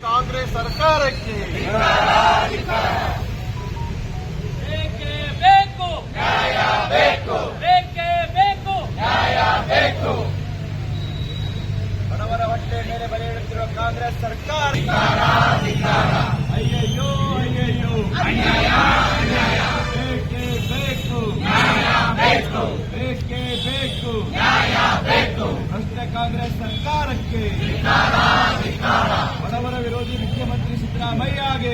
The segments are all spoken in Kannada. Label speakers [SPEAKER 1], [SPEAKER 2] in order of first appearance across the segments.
[SPEAKER 1] ಕಾಂಗ್ರೆಸ್ ಸರ್ಕಾರಕ್ಕೆ
[SPEAKER 2] ಬೇಕೇ ಬೇಕು ನ್ಯಾಯ ಬೇಕು ಬೇಕೇ ಬೇಕು
[SPEAKER 1] ಬಡವರ ಹೊಟ್ಟೆ ಮೇಲೆ ಬರೆ ಇಡುತ್ತಿರುವ ಕಾಂಗ್ರೆಸ್ ಸರ್ಕಾರ ಅಯ್ಯಯ್ಯೋ ಅಯ್ಯಯ್ಯೋ ಕಾಂಗ್ರೆಸ್ ಸರ್ಕಾರಕ್ಕೆ. ಬಡವರ ವಿರೋಧಿ ಮುಖ್ಯಮಂತ್ರಿ ಸಿದ್ದರಾಮಯ್ಯಗೆ.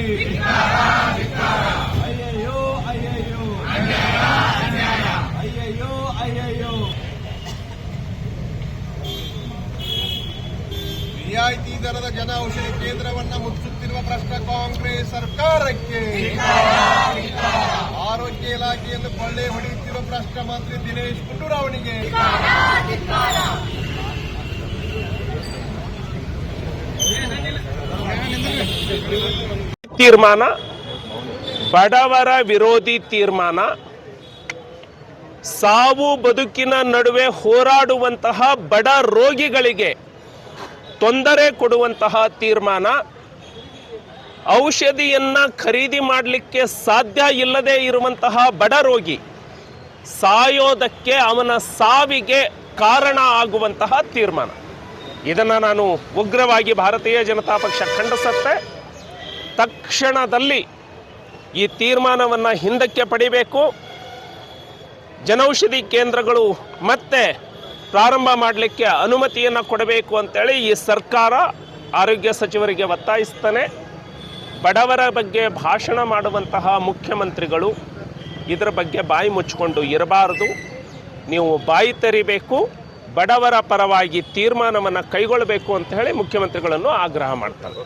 [SPEAKER 1] ಅಯ್ಯಯ್ಯೋ ಅಯ್ಯಯ್ಯೋ. ಅಯ್ಯಯ್ಯೋ ಅಯ್ಯಯ್ಯೋ. ರಿಯಾಯಿತಿ ದರದ ಜನ ಔಷಧಿ ಕೇಂದ್ರವನ್ನ ಮುಚ್ಚುತ್ತಿರುವ ಪ್ರಶ್ನ ಕಾಂಗ್ರೆಸ್ ಸರ್ಕಾರಕ್ಕೆ. ಆರೋಗ್ಯ ಇಲಾಖೆಯನ್ನು ಕೊಳ್ಳೆ ಹೊಡೆಯುತ್ತಿರುವ ಭ್ರಷ್ಟ ಮಂತ್ರಿ ದಿನೇಶ್ ಗುಂಡೂರಾವ್
[SPEAKER 3] ತೀರ್ಮಾನ, ಬಡವರ ವಿರೋಧಿ ತೀರ್ಮಾನ, ಸಾವು ಬದುಕಿನ ನಡುವೆ ಹೋರಾಡುವಂತಹ ಬಡ ರೋಗಿಗಳಿಗೆ ತೊಂದರೆ ಕೊಡುವಂತಹ ತೀರ್ಮಾನ. ಔಷಧಿಯನ್ನ ಖರೀದಿ ಮಾಡಲಿಕ್ಕೆ ಸಾಧ್ಯ ಇಲ್ಲದೆ ಇರುವಂತಹ ಬಡ ರೋಗಿ ಸಾಯೋದಕ್ಕೆ ಅವನ ಸಾವಿಗೆ ಕಾರಣ ಆಗುವಂತಹ ತೀರ್ಮಾನ. ಇದನ್ನು ನಾನು ಉಗ್ರವಾಗಿ ಭಾರತೀಯ ಜನತಾ ಪಕ್ಷ ಖಂಡಿಸುತ್ತೆ. ತಕ್ಷಣದಲ್ಲಿ ಈ ತೀರ್ಮಾನವನ್ನು ಹಿಂದಕ್ಕೆ ಪಡಿಬೇಕು. ಜನೌಷಧಿ ಕೇಂದ್ರಗಳು ಮತ್ತೆ ಪ್ರಾರಂಭ ಮಾಡಲಿಕ್ಕೆ ಅನುಮತಿಯನ್ನು ಕೊಡಬೇಕು ಅಂತೇಳಿ ಈ ಸರ್ಕಾರ ಆರೋಗ್ಯ ಸಚಿವರಿಗೆ ಒತ್ತಾಯಿಸ್ತಾನೆ. ಬಡವರ ಬಗ್ಗೆ ಭಾಷಣ ಮಾಡುವಂತಹ ಮುಖ್ಯಮಂತ್ರಿಗಳು ಇದರ ಬಗ್ಗೆ ಬಾಯಿ ಮುಚ್ಚಿಕೊಂಡು ಇರಬಾರದು. ನೀವು ಬಾಯಿ ತೆರಿಬೇಕು, ಬಡವರ ಪರವಾಗಿ ತೀರ್ಮಾನವನ್ನು ಕೈಗೊಳ್ಳಬೇಕು ಅಂತ ಹೇಳಿ ಮುಖ್ಯಮಂತ್ರಿಗಳನ್ನು ಆಗ್ರಹ ಮಾಡ್ತಾರೆ.